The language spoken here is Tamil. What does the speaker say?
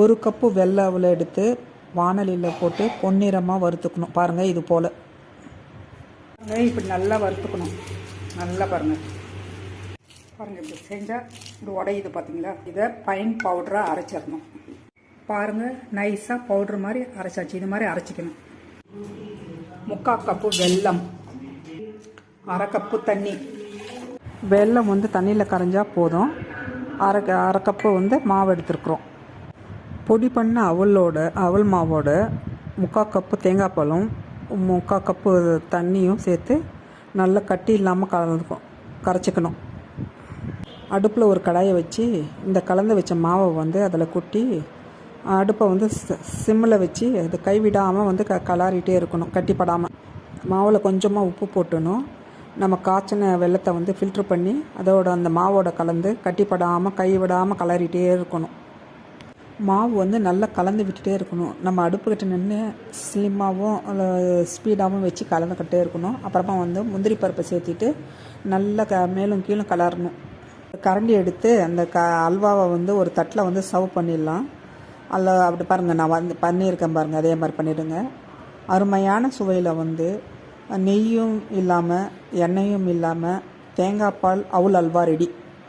ஒரு கப்பு வெள்ளை எடுத்து வானலியில் போட்டு பொன்னிறமாக வறுத்துக்கணும். பாருங்கள் இது போல். பாருங்கள் இப்படி நல்லா வறுத்துக்கணும். நல்லா பாருங்கள் பாருங்கள் இப்படி செஞ்சால் இது உடையுது பார்த்தீங்களா இதை பைன் பவுடராக அரைச்சிடணும். பாருங்கள் நைஸாக பவுட்ரு மாதிரி அரைச்சாச்சு. இது மாதிரி அரைச்சிக்கணும். முக்கால் கப்பு வெல்லம். அரை கப்பு தண்ணி. வெல்லம் வந்து தண்ணியில் கரைஞ்சால் போதும். அரை அரை கப்பு வந்து மாவு எடுத்துருக்குறோம். பொடி பண்ண அவலோட அவல் மாவோட முக்கால் கப்பு தேங்காய் பழம் முக்கால் கப்பு தண்ணியும் சேர்த்து நல்லா கட்டி இல்லாமல் கலந்துக்கும் கரைச்சிக்கணும். அடுப்பில் ஒரு கடாயை வச்சு இந்த கலந்து வச்ச மாவை வந்து அதில் கொட்டி அடுப்பை வந்து சிம்மில் வச்சு அது கைவிடாமல் வந்து க கலாரிட்டே இருக்கணும் கட்டிப்படாமல் மாவில் கொஞ்சமாக உப்பு போட்டணும். நம்ம காய்ச்சின வெள்ளத்தை வந்து ஃபில்ட்ரு பண்ணி அதோட அந்த மாவோட கலந்து கட்டிப்படாமல் கை விடாமல் இருக்கணும். மாவு வந்து நல்லா கலந்து விட்டுட்டே இருக்கணும். நம்ம அடுப்புக்கிட்ட நின்று ஸ்லிம்மாகவும் ஸ்பீடாகவும் வச்சு கலந்துக்கிட்டே இருக்கணும். அப்புறமா வந்து முந்திரி பருப்பை சேர்த்திட்டு நல்லா க மேலும் கீழும் கலரணும். கரண்டி எடுத்து அந்த க அல்வாவை வந்து ஒரு தட்டில் வந்து சர்வ் பண்ணிடலாம். அதில் அப்படி பாருங்கள் நான் வந்து பண்ணியிருக்கேன் பாருங்கள் அதே மாதிரி பண்ணிவிடுங்க அருமையான சுவையில் வந்து நெய்யும் இல்லாமல் எண்ணெயும் இல்லாமல் தேங்காய் பால் அவுல் அல்வா ரெடி.